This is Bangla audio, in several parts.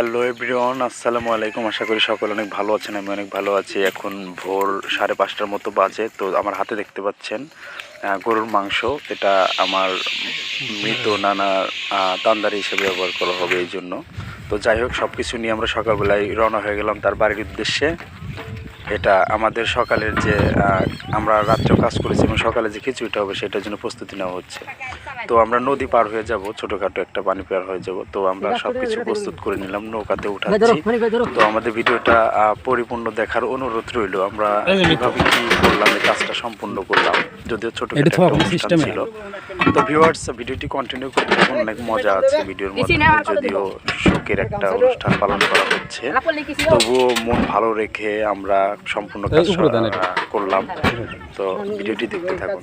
হ্যালো এভরিওয়ান, আসসালামু আলাইকুম। আশা করি সকলে অনেক ভালো আছেন, আমি অনেক ভালো আছি। এখন ভোর সাড়ে পাঁচটার মতো বাজে, তো আমার হাতে দেখতে পাচ্ছেন গরুর মাংস। এটা আমার মৃত নানা তান্দারি হিসেবে ব্যবহার করা হবে এই জন্য। তো যাই হোক সব কিছু নিয়ে আমরা সকালবেলায় রওনা হয়ে গেলাম তার বাড়ির উদ্দেশ্যে। এটা আমাদের সকালের যে আমরা রাত্রেও কাজ করেছি এবং সকালে যে খিচুড়িটা হবে সেটার জন্য প্রস্তুতি নেওয়া হচ্ছে। তো আমরা নদী পার হয়ে যাব ছোটোখাটো একটা পানি পার হয়ে যাব। তো আমরা সব কিছু প্রস্তুত করে নিলাম নৌকাতে উঠাচ্ছি। তো আমাদের ভিডিওটা আহ, পরিপূর্ণ দেখার অনুরোধ রইল। আমরা কীভাবে কি করলাম এই কাজটা সম্পূর্ণ করলাম। যদিও ছোট অনুষ্ঠান ছিল। তো ভিউয়ার্স ভিডিওটি কন্টিনিউ করতে অনেক মজা আছে ভিডিওর মধ্যে। যদিও শোকের একটা অনুষ্ঠান পালন করা হচ্ছে। তবুও মন ভালো রেখে আমরা সম্পূর্ণ কাজ করলাম। তো ভিডিওটি দেখতে থাকুন।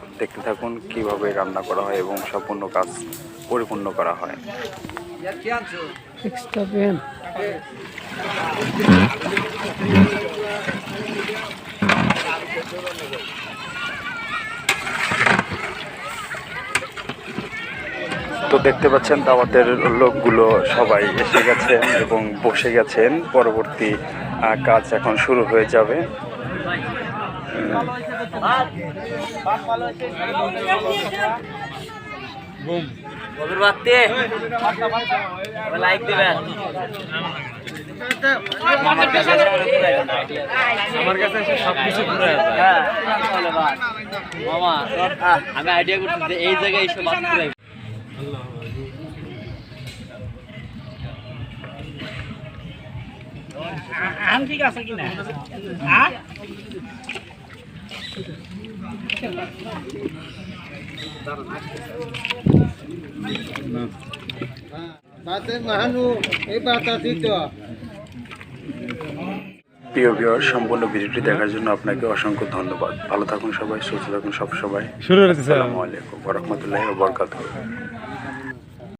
দেখতে থাকুন কীভাবে রান্না করা হয় এবং সম্পূর্ণ কাজ পরিপূর্ণ করা হয়। তো দেখতে পাচ্ছেন দাওয়াতের লোকগুলো সবাই এসে গেছেন এবং বসে গেছেন। পরবর্তী কাজ এখন শুরু হয়ে যাবে। কবির লাইক দিবেন। আমার কাছে সব কিছু ঘুরে মামা আমি আইডিয়া করতেছি এই জায়গায় এইসব আম ঠিক আছে কিনা? হ্যাঁ প্রিয় ভিউয়ার সম্পূর্ণ ভিডিওটি দেখার জন্য আপনাকে অসংখ্য ধন্যবাদ। ভালো থাকুন সবাই সুস্থ থাকুন সব সবাই। আসসালামু আলাইকুম ওয়া রাহমাতুল্লাহি ওয়া বারাকাতুহু।